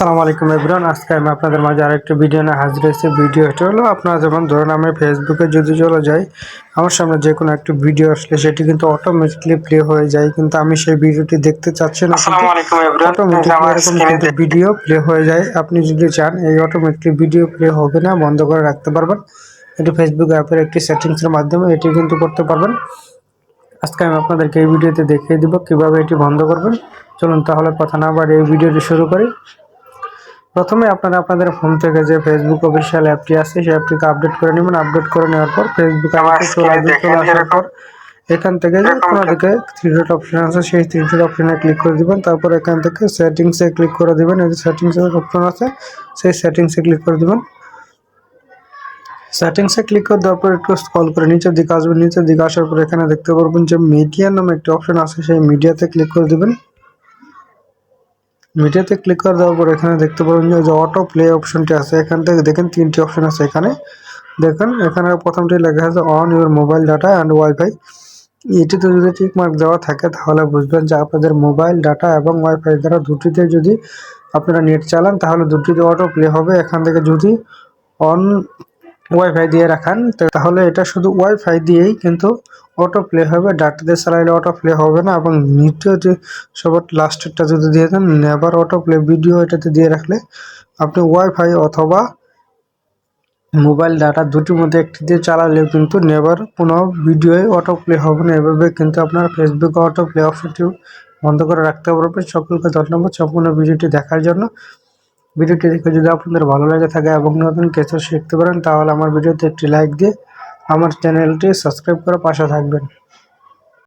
আসসালামু আলাইকুম এভরিওয়ান। আজকে আমি আপনাদের মাঝে আরেকটি ভিডিও নিয়ে হাজির হয়েছি। ভিডিওটি হলো আপনারা যেমন ধরুন আমি ফেসবুকে যদি চলে যাই আমার সামনে যে কোনো একটি ভিডিও আসলে সেটি কিন্তু অটোমেটিকলি প্লে হয়ে যায়। কিন্তু আমি সেই ভিডিওটি দেখতে চাচ্ছি না অটোমেটিকলি এরকম ভিডিও প্লে হয়ে যায়। আপনি যদি চান এই অটোমেটিকলি ভিডিও প্লে হবে না বন্ধ করে রাখতে পারবেন। এটি ফেসবুক অ্যাপের একটি সেটিংসের মাধ্যমে এটি কিন্তু করতে পারবেন। আজকে আমি আপনাদেরকে এই ভিডিওতে দেখিয়ে দিব কীভাবে এটি বন্ধ করবেন। চলুন তাহলে কথা না বাড়ি এই ভিডিওটি শুরু করি। প্রথমে আপনারা আপনাদের ফোন থেকে যে ফেসবুক অফিসিয়াল অ্যাপটি আছে সেই অ্যাপটিকে আপডেট করে নেবেন। আপডেট করে নেওয়ার পর ফেসবুক চলে আসবে চলে আসার পর এখান থেকে যে দিকে থ্রি ডট অপশন আছে সেই থ্রি ডট অপশনে ক্লিক করে দিবেন। তারপর এখান থেকে সেটিংসে ক্লিক করে দিবেন। এই যে সেটিংসের অপশন আছে সেই সেটিংসে ক্লিক করে দিবেন। সেটিংসে ক্লিক করে দেওয়ার পর একটু স্ক্রল করে নিচের দিকে আসবেন। নিচের দিকে আসার পর এখানে দেখতে পারবেন যে মিডিয়া নামে একটি অপশন আছে সেই মিডিয়াতে ক্লিক করে দিবেন। মিডিয়াতে ক্লিক করে দেওয়ার পর এখানে দেখতে পাবেন যে অটো প্লে অপশনটি আছে, এখান থেকে দেখেন তিনটি অপশন আছে এখানে। দেখেন, এখানে প্রথমটি লেখা আছে on your mobile data and wifi এটিতে যদি টিক মার্ক দেওয়া থাকে, তাহলে বুঝবেন যে আপনাদের মোবাইল ডাটা এবং ওয়াইফাই দ্বারা দুটিতে যদি আপনারা নেট চালান, তাহলে দুটিতে অটো প্লে হবে। এখান থেকে যদি অন ওয়াইফাই দিয়ে রাখান। তাহলে এটা শুধু ওয়াইফাই দিয়েই কিন্তু অটো প্লে হবে। ডাটা দিয়ে চালাইলে অটো প্লে হবে না এবং নিচে যে সবার লাস্টেরটা যদি দিয়ে দেন নেভার অটো প্লে ভিডিও এটাতে দিয়ে রাখলে আপনি ওয়াইফাই অথবা মোবাইল ডাটা দুটির মধ্যে একটি দিয়ে চালালেও কিন্তু নেভার কোনো ভিডিও অটো প্লে হবে না। এভাবে কিন্তু আপনার ফেসবুক অটো প্লে অপশনটি বন্ধ করে রাখতে পারবেন। সকলকে ধন্যবাদ। সম্পূর্ণ ভিডিওটি দেখার জন্য ভিডিওটি দেখে যদি আপনাদের ভালো লেগে থাকে এবং নতুন কিছু শিখতে পারেন, তাহলে আমার ভিডিওতে একটি লাইক দিয়ে আমার চ্যানেলটি সাবস্ক্রাইব করে পাশে থাকবেন।